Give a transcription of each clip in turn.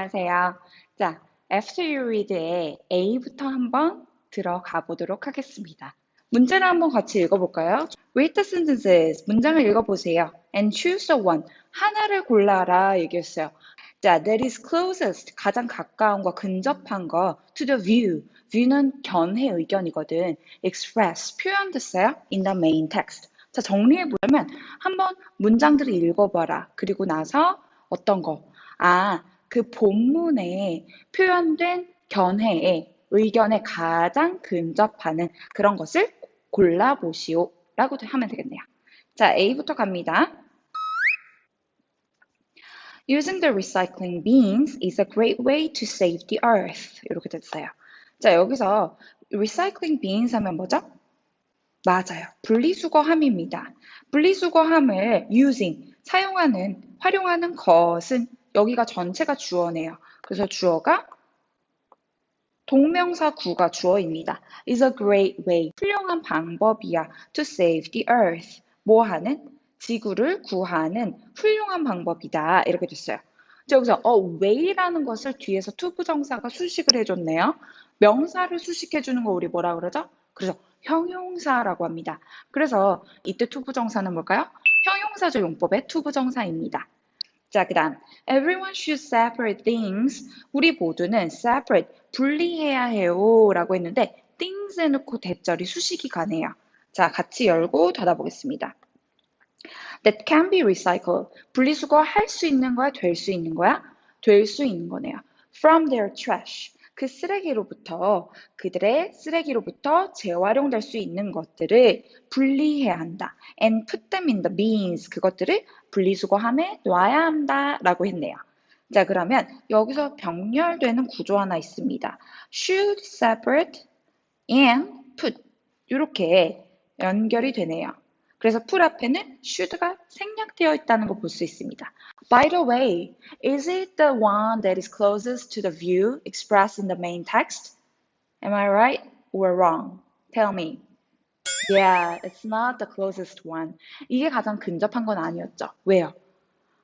안녕하세요. 자, you read의 A부터 한번 들어가 보도록 하겠습니다. 문제를 한번 같이 읽어볼까요? Read the sentences. 문장을 읽어보세요. And choose the one. 하나를 골라라 얘기했어요. 자, that is closest. 가장 가까운과 근접한 거. To the view. view는 견해 의견이거든. express. 표현됐어요. in the main text. 자, 정리해보자면 한번 문장들을 읽어봐라. 그리고 나서 어떤 거? 아, 그 본문에 표현된 견해에 의견에 가장 근접하는 그런 것을 골라보시오. 라고 하면 되겠네요. 자, A부터 갑니다. Using the recycling bins is a great way to save the earth. 이렇게 됐어요. 자, 여기서 recycling bins 하면 뭐죠? 맞아요. 분리수거함입니다. 분리수거함을 using, 사용하는, 활용하는 것은 여기가 전체가 주어네요. 그래서 주어가 동명사 구가 주어입니다. is a great way. 훌륭한 방법이야. to save the earth. 뭐 하는? 지구를 구하는 훌륭한 방법이다. 이렇게 됐어요. 자, 여기서 어, way라는 것을 뒤에서 투부정사가 수식을 해줬네요. 명사를 수식해주는 거 우리 뭐라 그러죠? 그래서 형용사라고 합니다. 그래서 이때 투부정사는 뭘까요? 형용사조 용법의 투부정사입니다. 자, 그 다음 everyone should separate things. 우리 모두는 separate, 분리해야 해요 라고 했는데 things 해놓고 대절이 수식이 가네요. 자, 같이 열고 닫아보겠습니다. That can be recycled. 분리수거 할 수 있는 거야? 될 수 있는 거야? 될 수 있는 거네요. From their trash. 그 쓰레기로부터 그들의 쓰레기로부터 재활용될 수 있는 것들을 분리해야 한다. And put them in the bins. 그것들을 분리수거함에 놔야 한다라고 했네요. 자, 그러면 여기서 병렬되는 구조 하나 있습니다. should separate and put 이렇게 연결이 되네요. 그래서 풀 앞에는 should가 생략되어 있다는 걸볼수 있습니다. By the way, is it the one that is closest to the view expressed in the main text? Am I right or wrong? Tell me. Yeah, it's not the closest one. 이게 가장 근접한 건 아니었죠. 왜요?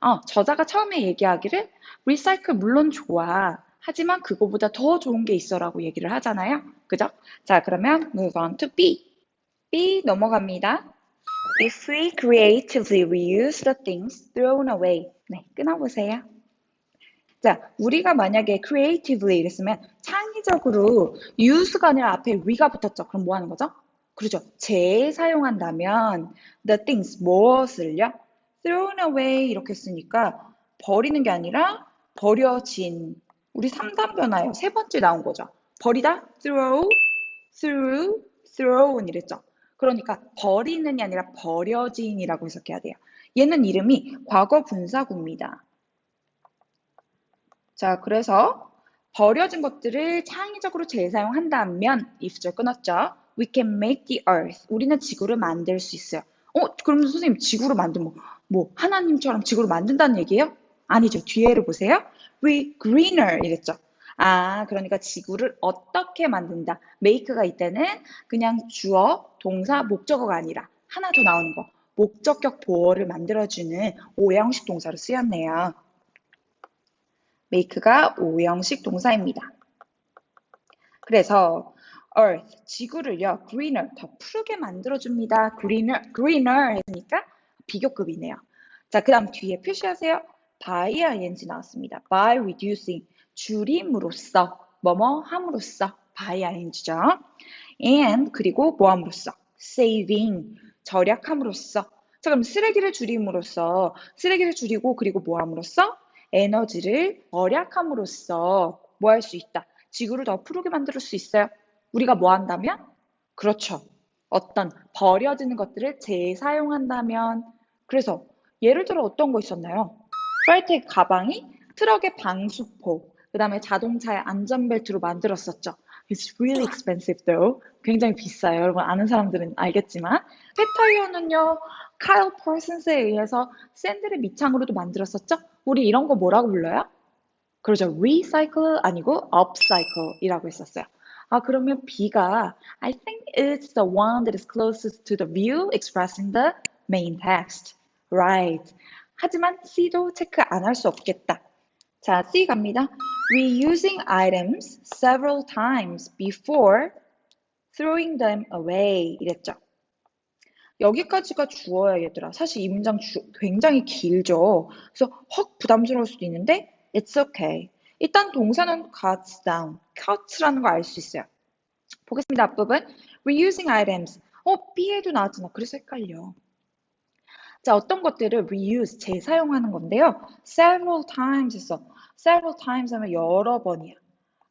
어, 저자가 처음에 얘기하기를 recycle 물론 좋아. 하지만 그거보다 더 좋은 게 있어라고 얘기를 하잖아요. 그죠? 자, 그러면 move on to B. B 넘어갑니다. If we creatively reuse the things thrown away. 네, 끊어보세요. 자, 우리가 만약에 creatively 이랬으면 창의적으로 use가 아니라 앞에 we가 붙었죠. 그럼 뭐 하는 거죠? 그렇죠. 재사용한다면 the things 무엇을요? thrown away 이렇게 쓰니까 버리는 게 아니라 버려진 우리 3단 변화예요. 세 번째 나온 거죠. 버리다 throw, through, thrown 이랬죠. 그러니까 버리는이 아니라 버려진이라고 해석해야 돼요. 얘는 이름이 과거 분사구입니다. 자, 그래서 버려진 것들을 창의적으로 재사용한다면 if절 끊었죠. We can make the earth. 우리는 지구를 만들 수 있어요. 어, 그럼 선생님 지구를 만들면 뭐, 뭐 하나님처럼 지구를 만든다는 얘기예요? 아니죠. 뒤에를 보세요. We greener 이랬죠. 아, 그러니까 지구를 어떻게 만든다. make가 이때는 그냥 주어, 동사, 목적어가 아니라 하나 더 나오는 거. 목적격 보어를 만들어주는 오형식 동사로 쓰였네요. make가 오형식 동사입니다. 그래서 earth, 지구를요, greener, 더 푸르게 만들어줍니다. greener, greener 했으니까 비교급이네요. 자, 그 다음 뒤에 표시하세요. by ing 나왔습니다. by reducing, 줄임으로써, 뭐뭐 함으로써, by ing죠. and 그리고 뭐 함으로써, saving, 절약함으로써. 자, 그럼 쓰레기를 줄임으로써, 쓰레기를 줄이고 그리고 뭐 함으로써, 에너지를 절약함으로써 뭐 할 수 있다. 지구를 더 푸르게 만들 수 있어요. 우리가 뭐 한다면? 그렇죠. 어떤 버려지는 것들을 재사용한다면. 그래서 예를 들어 어떤 거 있었나요? 프라이텍 가방이 트럭의 방수포, 그 다음에 자동차의 안전벨트로 만들었었죠. It's really expensive though. 굉장히 비싸요. 여러분 아는 사람들은 알겠지만. 폐타이어는요, 카일 퍼슨스에 의해서 샌들의 밑창으로도 만들었었죠. 우리 이런 거 뭐라고 불러요? 그러죠. recycle 아니고 upcycle이라고 했었어요. 아, 그러면 B가 I think it's the one that is closest to the view expressed in the main text. Right. 하지만 C도 체크 안 할 수 없겠다. 자, C 갑니다. Reusing items several times before throwing them away 이랬죠. 여기까지가 주어야 얘들아. 사실 이 문장 주, 굉장히 길죠. 그래서 확 부담스러울 수도 있는데 it's okay. 일단 동사는 cuts down, cut라는 거 알 수 있어요. 보겠습니다. 앞부분. reusing items. 어, B에도 나왔잖아. 그래서 헷갈려. 자, 어떤 것들을 reuse, 재사용하는 건데요. several times 했어. Several times 하면 여러 번이야.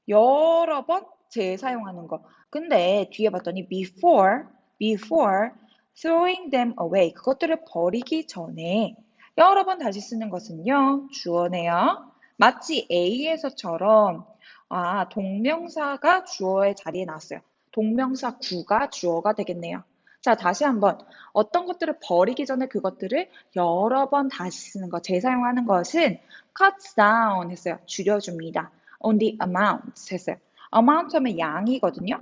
여러 번 재사용하는 거. 근데 뒤에 봤더니 before, before throwing them away. 그것들을 버리기 전에 여러 번 다시 쓰는 것은요. 주어네요. 마치 A에서처럼 아, 동명사가 주어의 자리에 나왔어요. 동명사 구가 주어가 되겠네요. 자, 다시 한번 어떤 것들을 버리기 전에 그것들을 여러 번 다시 쓰는 것, 재사용하는 것은 cuts down 했어요. 줄여줍니다. on the amount 했어요. amount 하면 양이거든요.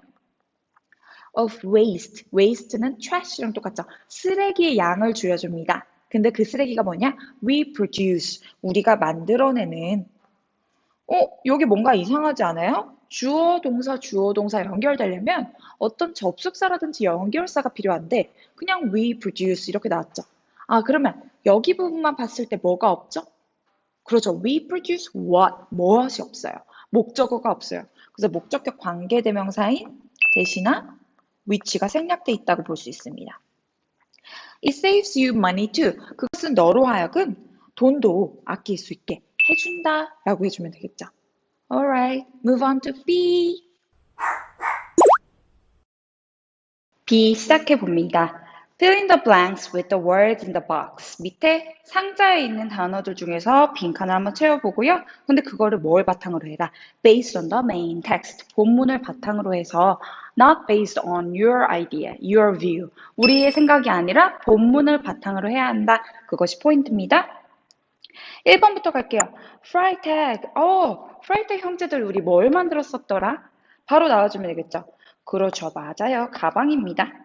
of waste, waste는 trash랑 똑같죠. 쓰레기의 양을 줄여줍니다. 근데 그 쓰레기가 뭐냐? we produce, 우리가 만들어내는 어, 여기 뭔가 이상하지 않아요? 주어, 동사, 주어, 동사 연결되려면 어떤 접속사라든지 연결사가 필요한데 그냥 we produce 이렇게 나왔죠. 아, 그러면 여기 부분만 봤을 때 뭐가 없죠? 그렇죠. we produce what, 무엇이 없어요. 목적어가 없어요. 그래서 목적격 관계대명사인 대신나 which가 생략돼 있다고 볼 수 있습니다. It saves you money too. 그것은 너로 하여금 돈도 아낄 수 있게 해준다 라고 해주면 되겠죠. Alright, move on to B. B 시작해 봅니다. Fill in the blanks with the words in the box. 밑에 상자에 있는 단어들 중에서 빈칸을 한번 채워보고요. 근데 그거를 뭘 바탕으로 해라? Based on the main text. 본문을 바탕으로 해서 not based on your idea, your view. 우리의 생각이 아니라 본문을 바탕으로 해야 한다. 그것이 포인트입니다. 1번부터 갈게요. 프라이텍. 어, 프라이텍 형제들 우리 뭘 만들었었더라? 바로 나와주면 되겠죠. 그렇죠. 맞아요. 가방입니다.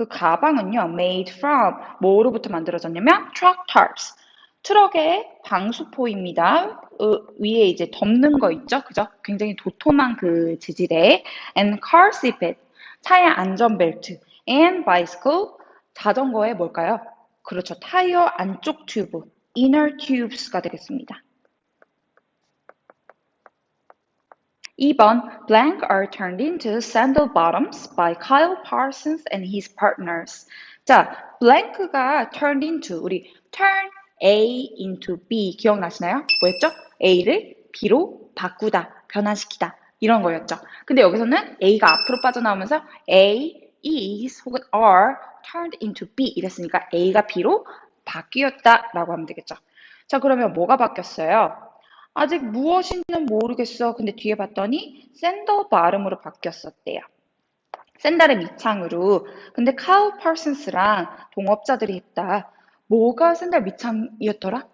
그 가방은요, made from 뭐로부터 만들어졌냐면 truck tarps. 트럭의 방수포입니다. 어, 위에 이제 덮는 거 있죠? 그죠? 굉장히 도톰한 그 재질의 and car seat, 차의 안전벨트 and bicycle, 자전거의 뭘까요? 그렇죠. 타이어 안쪽 튜브, inner tubes가 되겠습니다. 2번 blank are turned into sandal bottoms by Kyle Parsons and his partners. 자, blank가 turned into 우리 turn A into B 기억나시나요? 뭐였죠? A를 B로 바꾸다, 변화시키다 이런 거였죠. 근데 여기서는 A가 앞으로 빠져나오면서 A is 혹은 are turned into B 이랬으니까 A가 B로 바뀌었다라고 하면 되겠죠. 자, 그러면 뭐가 바뀌었어요? 아직 무엇인지는 모르겠어. 근데 뒤에 봤더니 샌더 발음으로 바뀌었었대요. 샌달의 미창으로. 근데 카우 파슨스랑 동업자들이 했다. 뭐가 샌달 미창이었더라?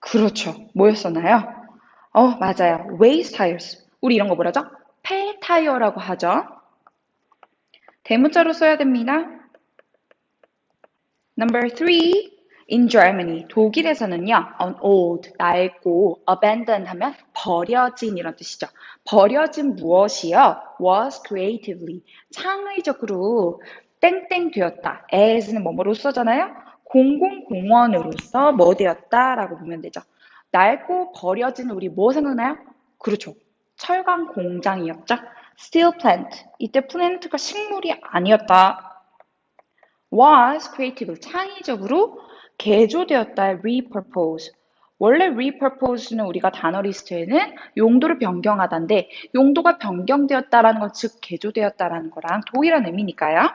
그렇죠. 뭐였었나요? 어, 맞아요. waist tires. 우리 이런 거 뭐라죠? 폐 타이어라고 하죠. 대문자로 써야 됩니다. Number three. In Germany, 독일에서는요, an old, 낡고, abandoned 하면 버려진 이런 뜻이죠. 버려진 무엇이요? was creatively, 창의적으로 땡땡 되었다. as는 뭐뭐로 써잖아요? 공공공원으로서 뭐 되었다라고 보면 되죠. 낡고 버려진 우리 뭐 생각나요? 그렇죠. 철강 공장이었죠. steel plant, 이때 플랜트가 식물이 아니었다. was creative, 창의적으로 개조되었다의 repurpose. 원래 repurpose는 우리가 단어 리스트에는 용도를 변경하다인데 용도가 변경되었다라는 건 즉 개조되었다라는 거랑 동일한 의미니까요.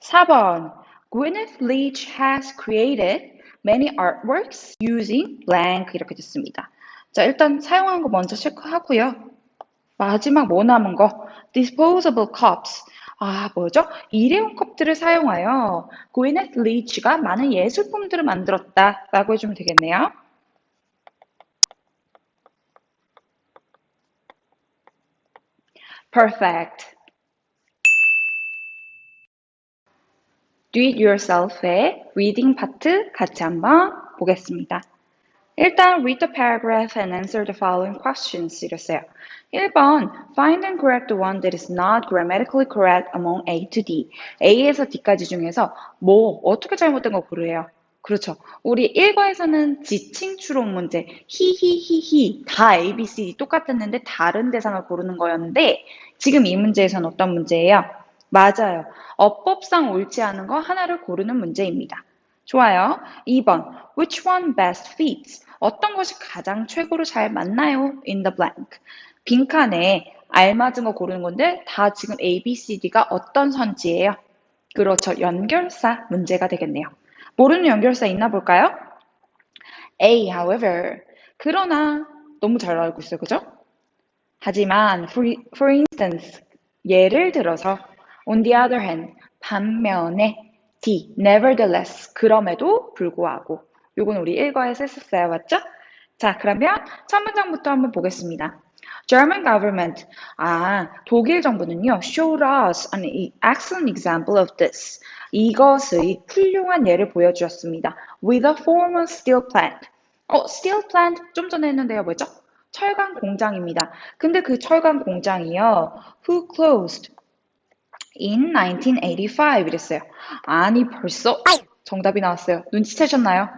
4번 Gwyneth Leach has created many artworks using blank 이렇게 됐습니다. 자 일단 사용한 거 먼저 체크하고요. 마지막 뭐 남은 거 disposable cups 아, 뭐죠? 일회용 컵들을 사용하여 고이넷 리치가 많은 예술품들을 만들었다라고 해주면 되겠네요. Perfect. Do it yourself의 reading 파트 같이 한번 보겠습니다. 일단 read the paragraph and answer the following questions 이랬어요. 1번 Find and correct the one that is not grammatically correct among A to D. A에서 D까지 중에서 뭐 어떻게 잘못된 거 고르래요. 그렇죠. 우리 1과에서는 지칭 추론 문제 히히히히 다 A, B, C, D 똑같았는데 다른 대상을 고르는 거였는데 지금 이 문제에서는 어떤 문제예요? 맞아요. 어법상 옳지 않은 거 하나를 고르는 문제입니다. 좋아요. 2번 Which one best fits? 어떤 것이 가장 최고로 잘 맞나요? In the blank. 빈칸에 알맞은 거 고르는 건데 다 지금 A, B, C, D가 어떤 선지예요? 그렇죠. 연결사 문제가 되겠네요. 모르는 연결사 있나 볼까요? A, however. 그러나 너무 잘 알고 있어요. 그죠? 하지만 for, for instance 예를 들어서 on the other hand 반면에 D, nevertheless 그럼에도 불구하고 요건 우리 1과에서 했었어요. 맞죠? 자, 그러면 첫 문장부터 한번 보겠습니다. German government, 아, 독일 정부는요, showed us an excellent example of this. 이것의 훌륭한 예를 보여주었습니다. With a former steel plant. 어, steel plant 좀 전에 했는데요, 뭐죠? 철강 공장입니다. 근데 그 철강 공장이요, who closed in 1985 이랬어요. 아니, 벌써 정답이 나왔어요. 눈치채셨나요?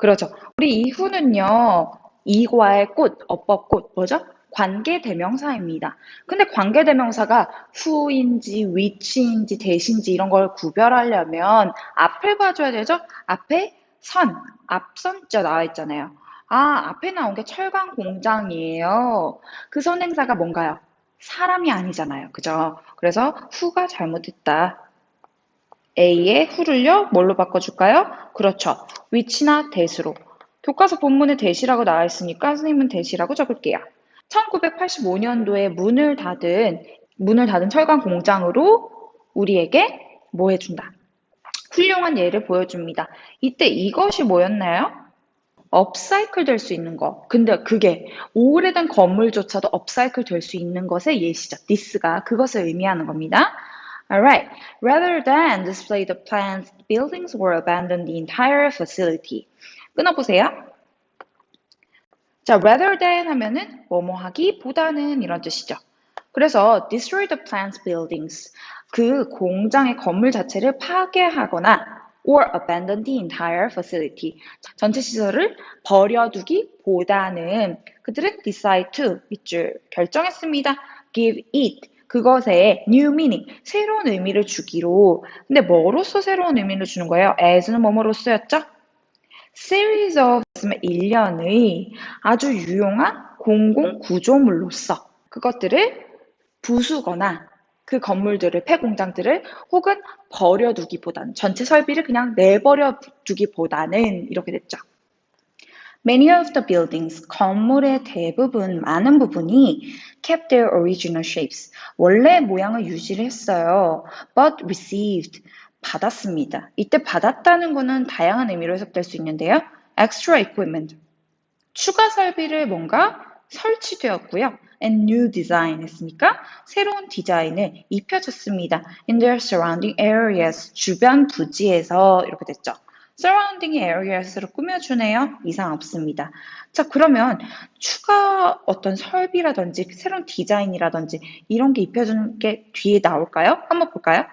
그렇죠. 우리 이후는요, 이과의 꽃, 어법꽃, 뭐죠? 관계대명사입니다. 근데 관계대명사가 who인지 which인지 대신지 이런 걸 구별하려면 앞을 봐줘야 되죠? 앞에 선, 앞선자 나와 있잖아요. 아, 앞에 나온 게 철강 공장이에요. 그 선행사가 뭔가요? 사람이 아니잖아요. 그죠? 그래서 who가 잘못했다. A의 who를요, 뭘로 바꿔줄까요? 그렇죠. which나 대수로. 교과서 본문에 대시라고 나와 있으니까 선생님은 대시라고 적을게요. 1985년도에 문을 닫은 문을 닫은 철강 공장으로 우리에게 뭐 해준다? 훌륭한 예를 보여줍니다. 이때 이것이 뭐였나요? 업사이클 될 수 있는 거. 근데 그게 오래된 건물조차도 업사이클 될 수 있는 것의 예시죠. this가 그것을 의미하는 겁니다. Alright. Rather than display the plans, buildings were abandoned the entire facility. 끊어보세요. 자, rather than 하면은 뭐뭐 하기 보다는 이런 뜻이죠. 그래서 destroy the plant's buildings. 그 공장의 건물 자체를 파괴하거나 or abandon the entire facility. 전체 시설을 버려두기 보다는 그들은 decide to 밑줄 결정했습니다. give it 그것에 new meaning 새로운 의미를 주기로 근데 뭐로서 새로운 의미를 주는 거예요? as는 뭐뭐로서였죠? series of 일련의 아주 유용한 공공 구조물로서 그것들을 부수거나 그 건물들을 폐공장들을 혹은 버려두기보다는 전체 설비를 그냥 내버려 두기보다는 이렇게 됐죠. Many of the buildings, 건물의 대부분, 많은 부분이 kept their original shapes. 원래 모양을 유지를 했어요. But received. 받았습니다. 이때 받았다는 거는 다양한 의미로 해석될 수 있는데요. extra equipment. 추가 설비를 뭔가 설치되었고요. and new design 했으니까 새로운 디자인을 입혀줬습니다. in their surrounding areas. 주변 부지에서 이렇게 됐죠. Surrounding areas로 꾸며주네요. 이상 없습니다. 자, 그러면 추가 어떤 설비라든지 새로운 디자인이라든지 이런 게 입혀주는 게 뒤에 나올까요? 한번 볼까요?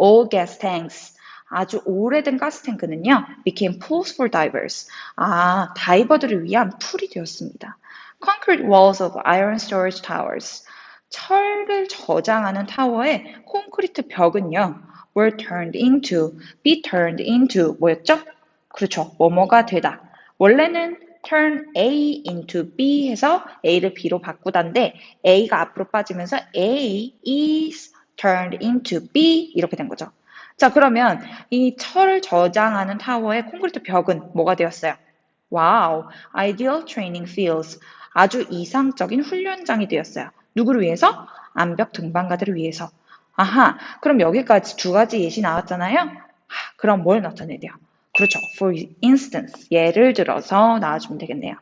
All gas tanks. 아주 오래된 가스탱크는요, became pools for divers. 아, 다이버들을 위한 풀이 되었습니다. Concrete walls of iron storage towers. 철을 저장하는 타워의 콘크리트 벽은요, were turned into, be turned into 뭐였죠? 그렇죠. 뭐뭐가 되다. 원래는 turn A into B 해서 A를 B로 바꾸던데 A가 앞으로 빠지면서 A is turned into B 이렇게 된 거죠. 자, 그러면 이 철을 저장하는 타워의 콘크리트 벽은 뭐가 되었어요? 와우, ideal training fields. 아주 이상적인 훈련장이 되었어요. 누구를 위해서? 암벽 등반가들을 위해서. 아하, 그럼 여기까지 두 가지 예시 나왔잖아요? 하, 그럼 뭘 나타내야 돼요? 그렇죠. For instance, 예를 들어서 나와주면 되겠네요.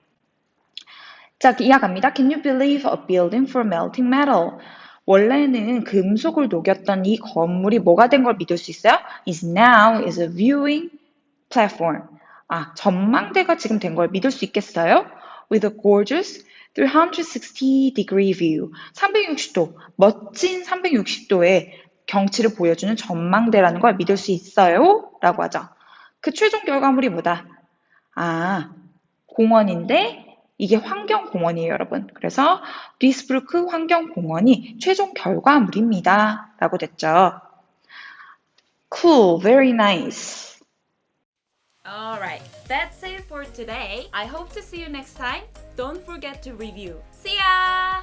자, 이어갑니다. Can you believe a building for melting metal? 원래는 금속을 녹였던 이 건물이 뭐가 된 걸 믿을 수 있어요? is now is a viewing platform. 아, 전망대가 지금 된 걸 믿을 수 있겠어요? With a gorgeous 360 degree view. 360도, 멋진 360도의 경치를 보여주는 전망대라는 걸 믿을 수 있어요? 라고 하죠. 그 최종 결과물이 뭐다? 아, 공원인데 이게 환경공원이에요, 여러분. 그래서 리스브루크 환경공원이 최종 결과물입니다. 라고 됐죠. Cool, very nice. Alright, that's it for today. I hope to see you next time. Don't forget to review. See ya!